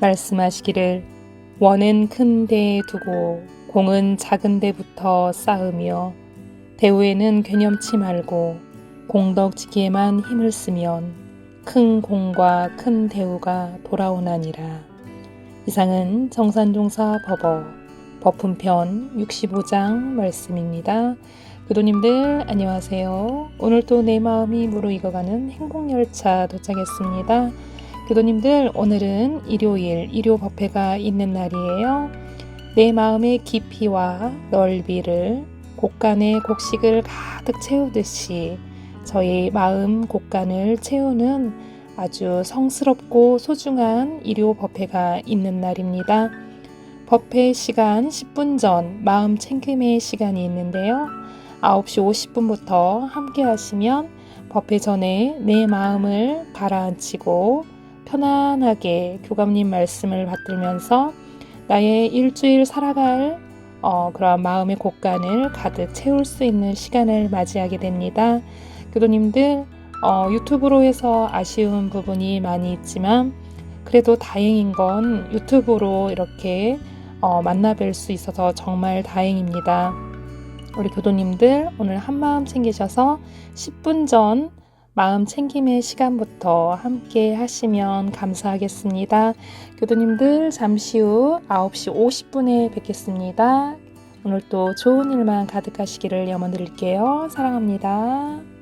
말씀하시기를 원은 큰 데에 두고 공은 작은 데부터 쌓으며 대우에는 괴념치 말고 공덕지기에만 힘을 쓰면 큰 공과 큰 대우가 돌아오나니라. 이상은 정산종사 법어 버품편 65장 말씀입니다. 교도님들 안녕하세요. 오늘도 내 마음이 무르익어가는 행복열차 도착했습니다. 교도님들 오늘은 일요일 일요 법회가 있는 날이에요. 내 마음의 깊이와 넓이를 곡간의 곡식을 가득 채우듯이 저희 마음 곡간을 채우는 아주 성스럽고 소중한 일요 법회가 있는 날입니다. 법회 시간 10분 전 마음 챙김의 시간이 있는데요. 9시 50분부터 함께 하시면 법회 전에 내 마음을 가라앉히고 편안하게 교감님 말씀을 받들면서 나의 일주일 살아갈 어, 그런 마음의 곡간을 가득 채울 수 있는 시간을 맞이하게 됩니다. 교도님들 어, 유튜브로 해서 아쉬운 부분이 많이 있지만 그래도 다행인 건 유튜브로 이렇게 어, 만나 뵐 수 있어서 정말 다행입니다. 우리 교도님들 오늘 한마음 챙기셔서 10분 전 마음 챙김의 시간부터 함께 하시면 감사하겠습니다. 교도님들 잠시 후 9시 50분에 뵙겠습니다. 오늘 또 좋은 일만 가득하시기를 염원 드릴게요. 사랑합니다.